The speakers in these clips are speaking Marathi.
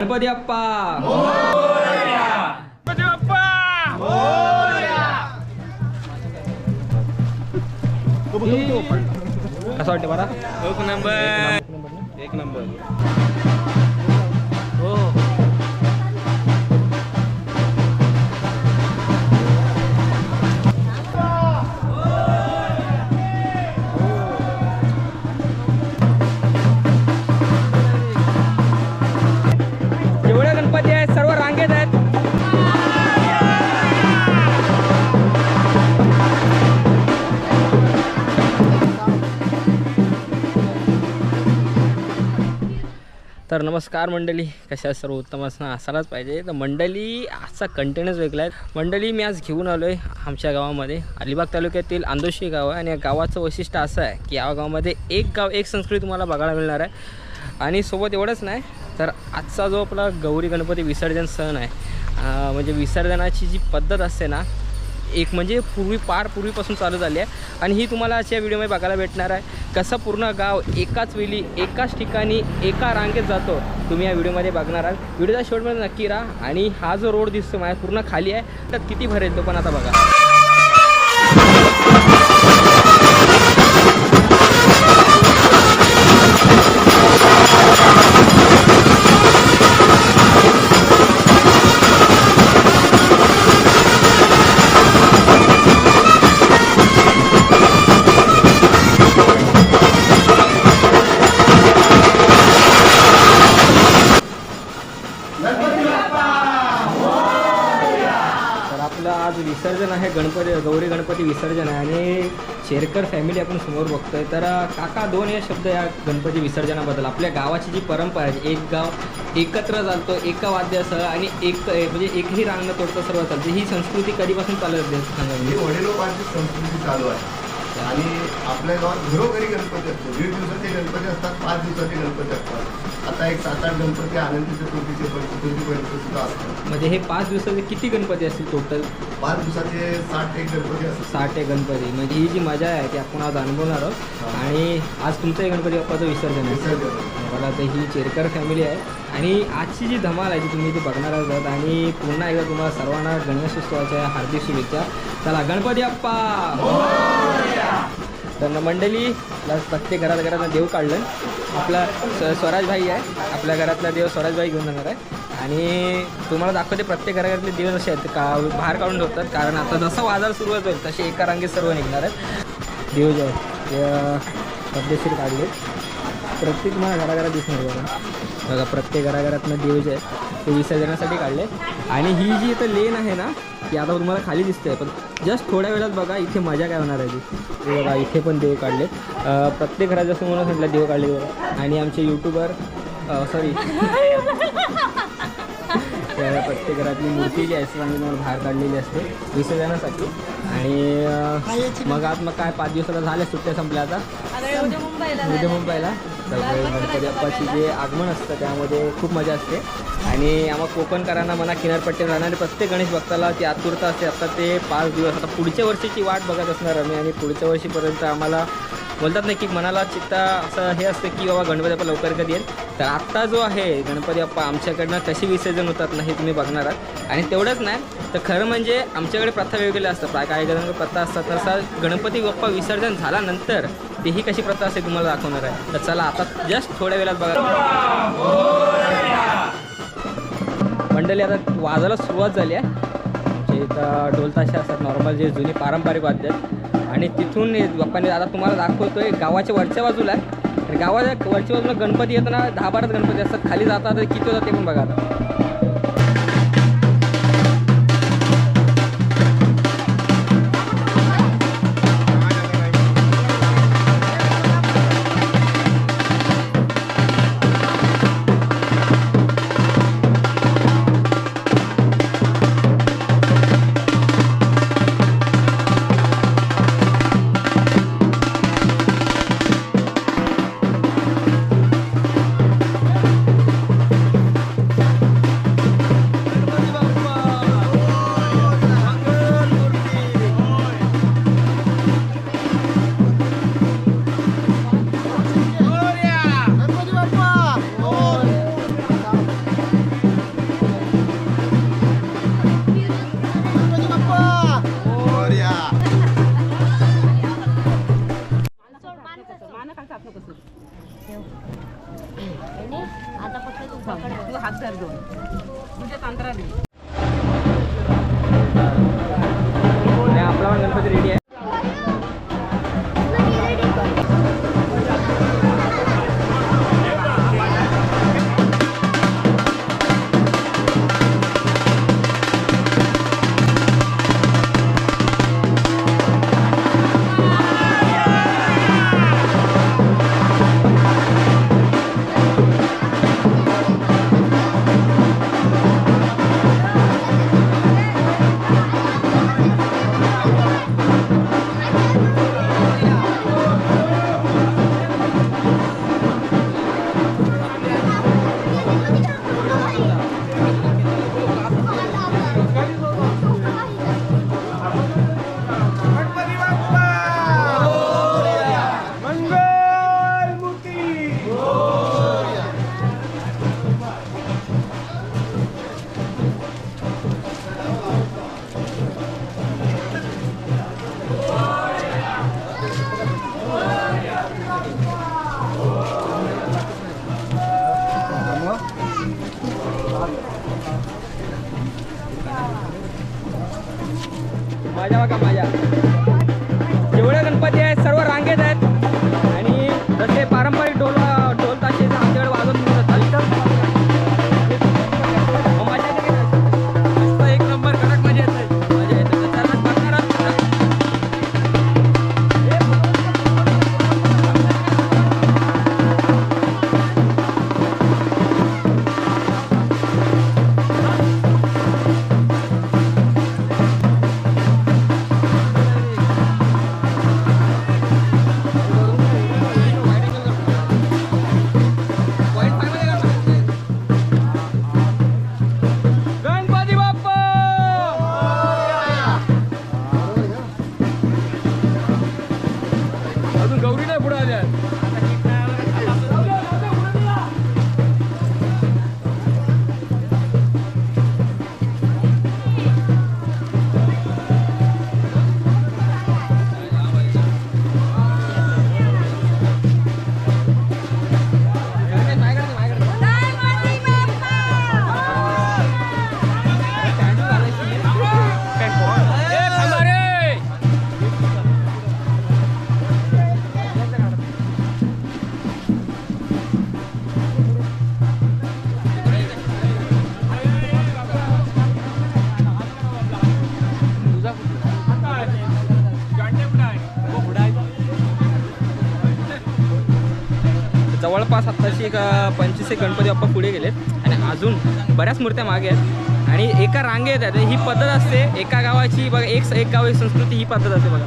गणपती अप्पा कसं वाटतं बरा एक नंबर. एक नंबर. तर नमस्कार मंडळी कशा सर्व? उत्तम असणं असायलाच पाहिजे. तर मंडळी आजचा कंटेनच वेगळा आहे. मंडळी मी आज घेऊन आलो आहे आमच्या गावामध्ये. अलिबाग तालुक्यातील आंदोशी गाव आहे आणि या गावाचं वैशिष्ट्य असं आहे की या गावामध्ये एक गाव एक संस्कृती तुम्हाला बघायला मिळणार आहे. आणि सोबत एवढंच नाही तर आजचा जो आपला गौरी गणपती विसर्जन सण आहे म्हणजे विसर्जनाची जी पद्धत असते ना एक म्हणजे पूर्वी पार पूर्वीपासून चालू झाली आहे. आणि ही तुम्हाला अशा व्हिडिओमध्ये बघायला भेटणार आहे. कसं पूर्ण गाव एकाच वेळी एकाच ठिकाणी एका रांगेत जातो तुम्ही या व्हिडिओमध्ये बघणार आहात. व्हिडिओच्या शेवटमध्ये नक्की राहा आणि हा जो रोड दिसतो माझ्या पूर्ण खाली आहे. त्यात किती भरेल तो पण आता बघा. शेरकर फॅमिली आपण समोर बघतोय. तर काका दोन हे शब्द या गणपती विसर्जनाबद्दल. आपल्या गावाची जी परंपरा आहे एक गाव एकत्र चालतो एका वाद्यासह आणि एक म्हणजे एकही रांग न तोडता सर्व चालते. ही संस्कृती कधीपासून चालत असते सांगा वडिलोपार्जित संस्कृती चालू आहे. आणि आपल्या गावात घरोघरी गणपती असतो. दीड दिवसाचे गणपती असतात पाच दिवसाचे गणपती असतात. आता एक सात आठ गणपती आनंदी चतुर्थीचे पण चतुर्थीपर्यंत सुद्धा असतात म्हणजे हे पाच दिवसाचे किती गणपती असतील टोटल पाच दिवसाचे साठ एक गणपती असतात. साठ एक गणपती. म्हणजे ही जी मजा आहे ती आपण आज अनुभवणार आहोत. आणि आज तुमचंही गणपती बाप्पाचं विसर्जन आहे. विसर्जन. मला तर ही चेरकर फॅमिली आहे. आणि आजची जी धमाल आहे ती तुम्ही इथे बघणार आहात आणि पुन्हा एकदा तुम्हाला सर्वांना गणेशोत्सवाच्या हार्दिक शुभेच्छा. चला गणपती बाप्पा! तर मंडळी प्रत्येक घरात घरात देव काढलं. आपला स स्वराज भाई आहे. आपल्या घरातला देव स्वराज भाई घेऊन जाणार आहे. आणि तुम्हाला दाखवते प्रत्येक घराघरातले देव जसे आहेत का बाहेर काढून ठेवतात. कारण आता जसं सुरू सुरुवात होईल तसे एका रांगेत सर्व निघणार आहेत. देव जे पद्धतशीर काढले. प्रत्येक तुम्हाला घराघरात दिसणार बघा. बघा प्रत्येक घराघरातनं देव जे आहेत ते विसर्जनासाठी काढले. आणि ही जी इथं लेन आहे ना ती आता तुम्हाला खाली दिसते पण जस्ट थोड्या वेळात बघा इथे मजा काय होणार आहे ती. बघा इथे पण देव काढले प्रत्येक घराच्या समोर म्हटलं देव काढले बघा. आणि आमचे यूट्यूबर सॉरी त्या प्रत्येक घरातली मूर्ती जी असते आम्ही तुम्हाला बाहेर काढलेली असते विसर्जनासाठी. आणि मग आज मग काय पाच दिवसाला झाल्या सुट्ट्या संपल्या आता. आता उद्या मुंबईला. उद्या गणपती बाप्पाची जे आगमन असतं त्यामध्ये खूप मजा असते. आणि आम्हा कोकणकरांना म्हणा किनारपट्टीवर राहणारे प्रत्येक गणेश भक्ताला ती आतुरता असते आता ते पाच दिवस आता पुढच्या वर्षीची वाट बघत असणार आम्ही. आणि पुढच्या वर्षीपर्यंत आम्हाला बोलतात नाही की मनाला चित्ता असं हे असतं की बाबा गणपती बाप्पा लवकर कधी येईल. तर आत्ता जो आहे गणपती बाप्पा आमच्याकडनं कशी विसर्जन होतात ना हे तुम्ही बघणार आहात. आणि तेवढंच नाही तर खरं म्हणजे आमच्याकडे प्रथा वेगवेगळ्या असतात. काय काही प्रथा असतात तसा गणपती बाप्पा विसर्जन झाल्यानंतर तेही कशी प्रथा असते तुम्हाला दाखवणार आहे? तर चला आता जस्ट थोड्या वेळात बघा. मंडळी आता वाजायला सुरुवात झाली आहे. जे इथं ढोलताशे असतात नॉर्मल जे जुने पारंपरिक वाद्य आहेत. आणि तिथून बाप्पाने आता तुम्हाला दाखवतोय गावाच्या वरच्या बाजूला आहे. तर गावाच्या वरच्या बाजूला गणपती येताना दहा बाराच गणपती असतात. खाली जातात किती होतात ते पण बघा आता. आत्ताशी एक पंचवीस एक गणपती बाप्पा पुढे गेलेत. आणि अजून बऱ्याच मूर्त्या मागे आहेत. आणि एका रांगेत आहेत. ही पद्धत असते. एका गावाची बघा एक एक गावाची संस्कृती ही पद्धत असते बघा.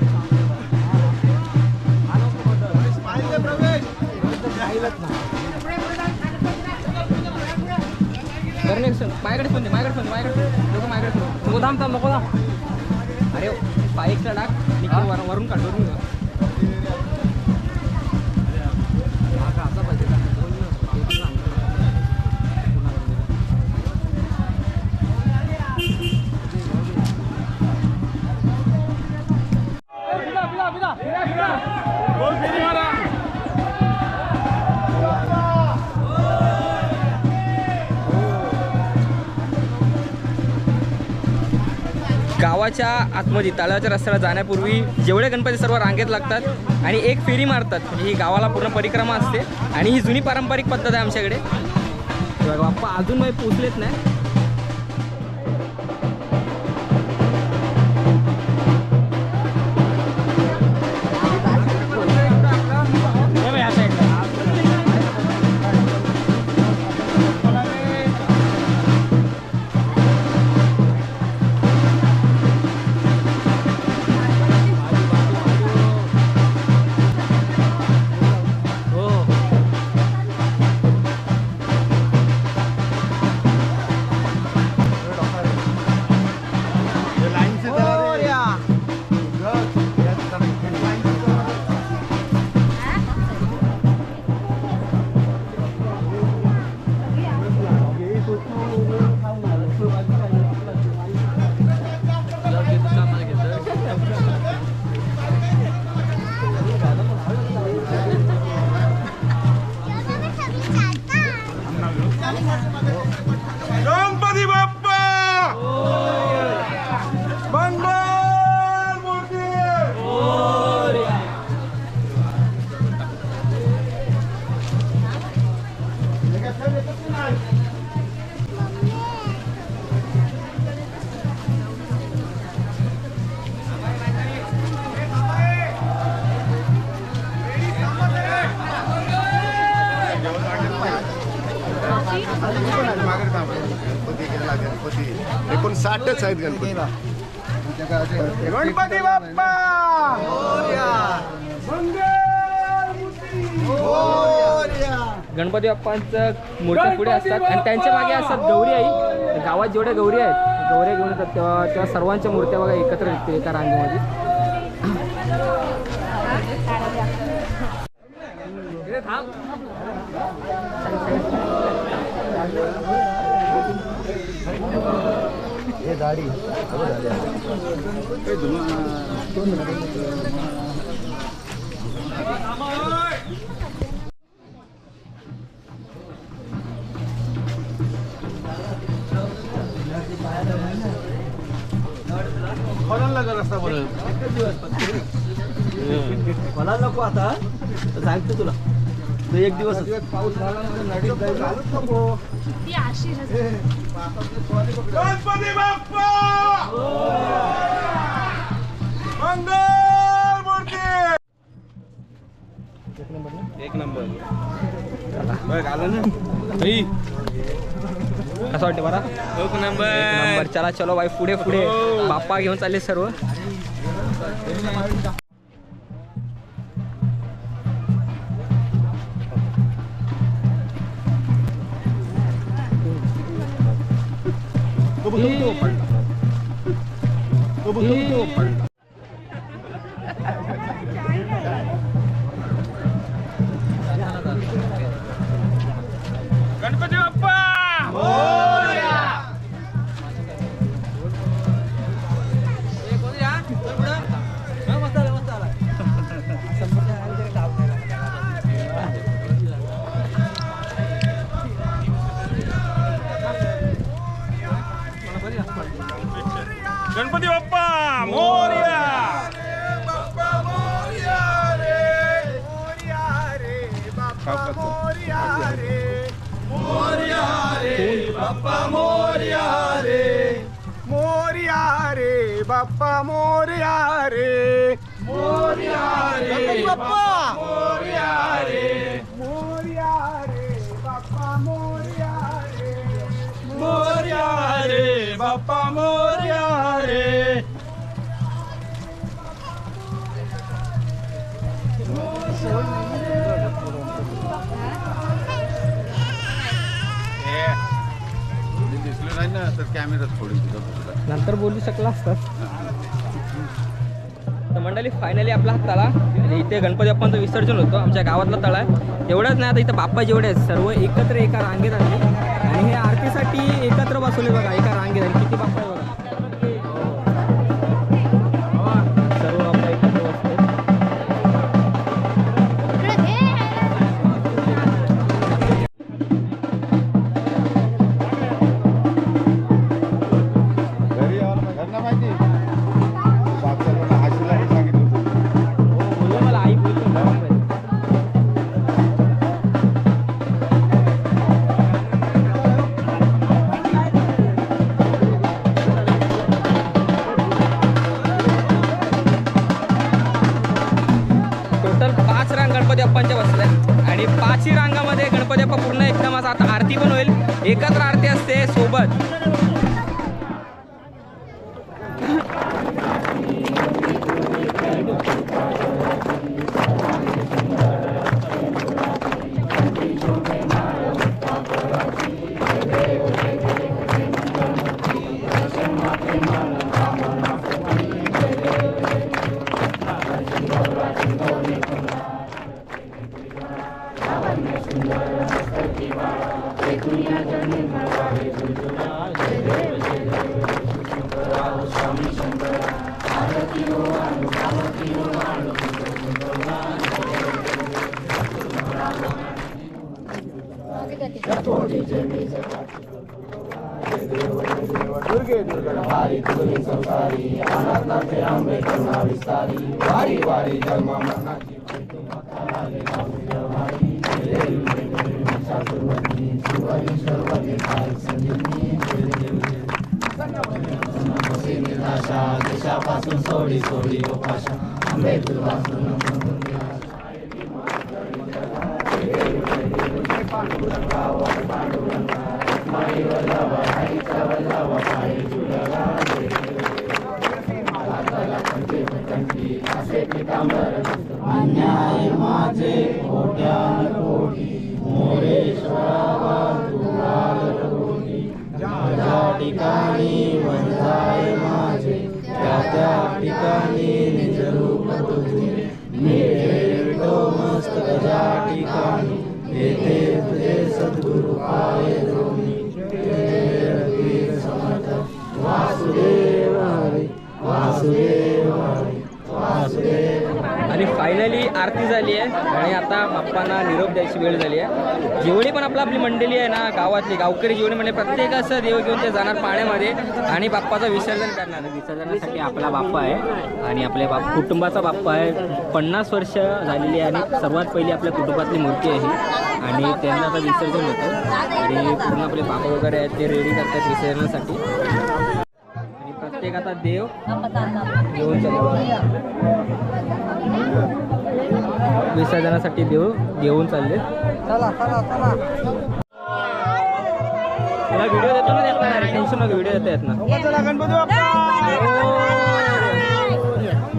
माझ्याकडे पण दे, माझ्याकडे पण दे, माझ्याकडे पण दे. नको माझ्याकडे थांब थांब नको थांब अरे टाक. निघतो वरून वरून काढ वरून गावाच्या आतमध्ये तलावाच्या रस्त्याला जाण्यापूर्वी जेवढे गणपती सर्व रांगेत लागतात आणि एक फेरी मारतात. म्हणजे ही गावाला पूर्ण परिक्रमा असते. आणि ही जुनी पारंपरिक पद्धत आहे आमच्याकडे. बाप्पा अजून काही पोचलेत नाही. साठच आहेत गणपती. गणपती बाप्पा! मंगल मूर्ती गणपती बाप्पांचं मूर्ती पुढे असतात. आणि त्यांच्या मागे असतात गौरी आई. गावात जेवढ्या गौरी आहेत गौऱ्या घेऊन येतात तेव्हा तेव्हा सर्वांच्या मूर्त्या बघा एकत्र दिसते एका रांगेमध्ये. थांब. हे दाढी. मला नको आता सांगतो तुला. तू एक दिवस पाऊस झाला गणपती बाप्पा! मंगल मूर्ती! एक नंबर बघ आलं ना. कसं वाटते बरा? एक नंबर. नंबर. चला चलो बाई पुढे पुढे. बाप्पा घेऊन चालले सर्व. 不能够分，不能够。रे मोर्या रे बाप्पा मोर्या रे बाप्पा मोर्या रे दिसलं नाही ना तर कॅमेरात थोडी नंतर बोलू शकला असतात तर मंडळी फायनली आपला हा तळा. म्हणजे इथे गणपती बाप्पांचं विसर्जन होतं. आमच्या गावातला तळा आहे. एवढंच नाही आता इथं बाप्पा जेवढे आहेत सर्व एकत्र एका रांगेत आणले. आणि हे आरतीसाठी एकत्र बसवले बघा एका रांगेत. आणि किती बाप्पा आहे बघा. एकत्र आरती असते सोबत. दुर्गे दुर्गणहारी दुर्गे संसारी अनाथनाथे आंबे करुणा विस्तारी वारी वारी जन्म मरणाची दिशापासून सोडी सोडी उपाशा आंबे तुपासून तुझपासून अन्याय माझे कोट्यान कोटी मोरेश्वरावा मोरेश्वरा कोटी ज्या ठिकाणी वंजाय माझे त्या त्या ठिकाणी निज रूप तुझे मी ठेवतो मस्त ज्या ठिकाणी येते तुझे सद्गुरु पाय फायनली आरती झाली आहे आणि आता बाप्पांना निरोप द्यायची वेळ झाली आहे. जेवढी पण आपला आपली मंडळी आहे ना गावातली गावकरी जेवढी म्हणजे प्रत्येक असं देव घेऊन ते जाणार पाण्यामध्ये आणि बाप्पाचं विसर्जन करणार. विसर्जनासाठी आपला बाप्पा आहे आणि आपल्या बाप कुटुंबाचा बाप्पा आहे. पन्नास वर्ष झालेली आहे आणि सर्वात पहिली आपल्या कुटुंबातली मूर्ती आहे आणि त्यांना आता विसर्जन होतं. आणि पूर्ण आपले बाबा वगैरे आहेत ते रेडी करतात विसर्जनासाठी. आणि प्रत्येक आता देव घेऊन चालू विसर्जनासाठी देव घेऊन चालले. तुला व्हिडिओ देतो ना देत नाही टेन्शन नको व्हिडिओ देता येत ना. चला गणपती बाप्पा.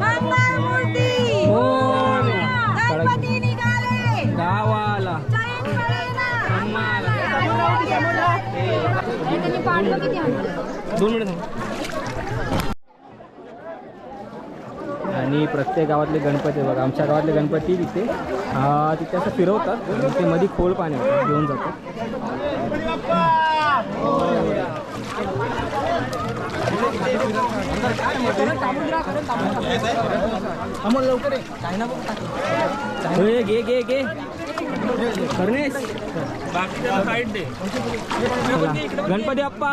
मंगळमूर्ती मोरया. गणपती निघाले गावाला. दोन मिनिट थांब. आणि प्रत्येक गावातले गणपती बघा. आमच्या गावातले गणपती तिथे तिथे असं फिरवतात. ते मध्ये खोल पाणी घेऊन जातात घे घे घे. करनेस चला, गणपती बाप्पा.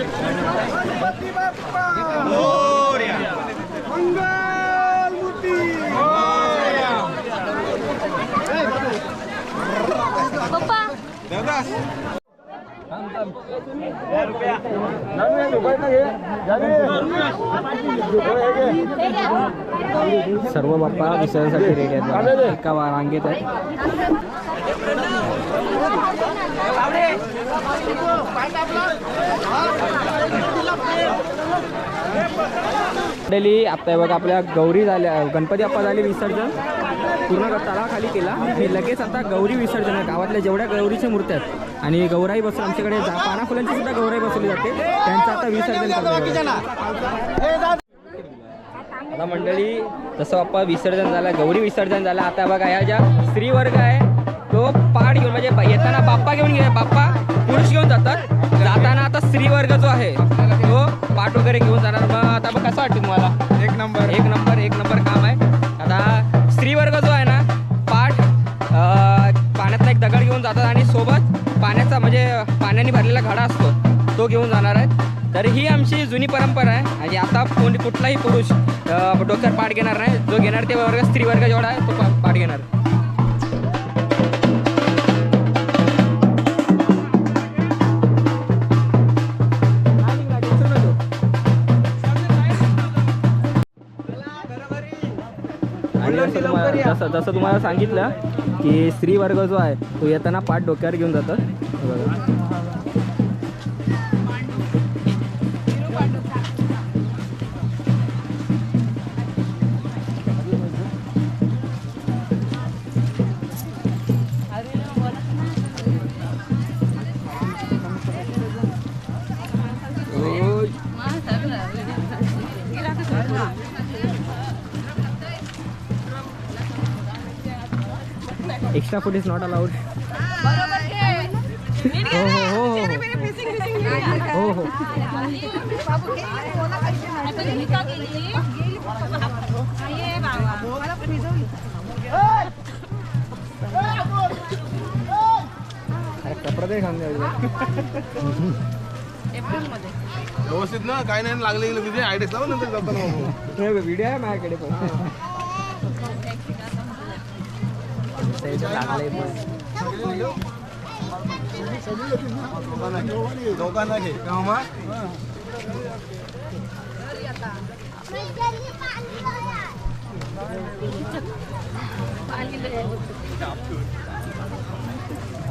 हे आईकडे द्या. आईकडे द्या, आईकडे द्या. सर्व बाप्पा विसर्जनासाठी रेडी आहेत बघा. एका वा- रांगेत आहेत डेली आता हे बघा आपल्या गौरी झाल्या गणपती आप्पा झाले विसर्जन. पूर्ण तळाखाली केला. लगेच आता गौरी विसर्जन आहे. गावातल्या जेवढ्या गौरीच्या मूर्त्या आहेत आणि गौराई बसून आमच्याकडे जा पाना फुलांची सुद्धा गौराई बसवली जाते. त्यांचं आता विसर्जन आता मंडळी जसं बाप्पा विसर्जन झालं गौरी विसर्जन झालं आता बघा ह्या ज्या स्त्री वर्ग आहे तो पाठ घेऊन म्हणजे येताना बाप्पा घेऊन गे बाप्पा पुरुष घेऊन जातात. जाताना आता स्त्री वर्ग जो आहे तो पाठ वगैरे घेऊन जाणार. मग आता मग कसं वाटतं तुम्हाला? एक नंबर. एक नंबर एक नंबर काम आहे. आता स्त्री वर्ग जो आहे ना पाठ पाण्यातला एक दगड घेऊन जातात आणि सोबत पाण्याचा म्हणजे पाण्याने भरलेला घडा असतो तो घेऊन जाणार आहे तर ही आमची जुनी परंपरा आहे. आणि आता कोणी कुठलाही पुरुष अं, डोक्यावर पाठ घेणार नाही. जो घेणार ते वर्ग स्त्री वर्ग जेवढा आहे तो पाठ घेणार. जसं जसं तुम्हाला सांगितलं की स्त्री वर्ग जो आहे तो येताना पाठ डोक्यावर घेऊन जातात बघा. Extra food is not allowed हो. हो, हो, हो. हो हो ही. कपडे खाऊन. व्यवस्थित ना काय नाही लागले गेलं म्हणजे आयडियाच लावा नंतर. व्हिडिओ आहे माझ्याकडे पण लागलंय पण. दोघांना घे. केव्हा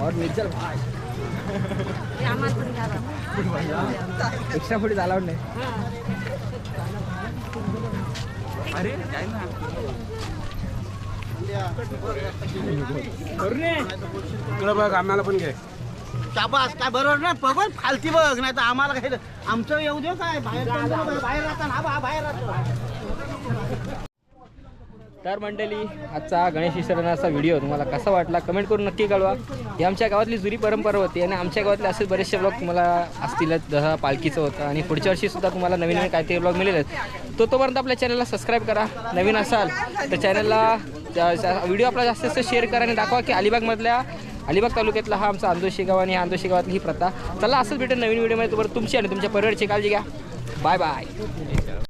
और मिर्चल भाई. एक्स्ट्रा फूड अलाउड नाही. इकडं बघ आम्हाला पण घे. शाबास काय बरोबर नाही बघ फालती बघ नाही तर आम्हाला काय आमचं येऊ दे काय बाहेर बाहेर राहता ना बा बाहेर राहतो. तर मंडळी आजचा गणेश विसर्जनाचा व्हिडिओ तुम्हाला कसा वाटला कमेंट करून नक्की कळवा. ही आमच्या गावातली जुनी परंपरा होती आणि आमच्या गावातले असेच बरेचसे ब्लॉग तुम्हाला असतीलच जसं पालखीचं होतं आणि पुढच्या वर्षी सुद्धा तुम्हाला नवीन नवीन काहीतरी ब्लॉग मिळेलच. तो तोपर्यंत आपल्या चॅनलला सबस्क्राईब करा. नवीन असाल तर चॅनलला व्हिडिओ आपला जास्तीत जास्त शेअर करा आणि दाखवा की अलिबागमधल्या अलिबाग तालुक्यातला हा आमचा आंदोशी गाव आणि आंदोशी गावातली ही प्रथा. चला असंच भेटेल नवीन व्हिडिओमध्ये. तुमची आणि तुमच्या परिवारची काळजी घ्या. Bye bye.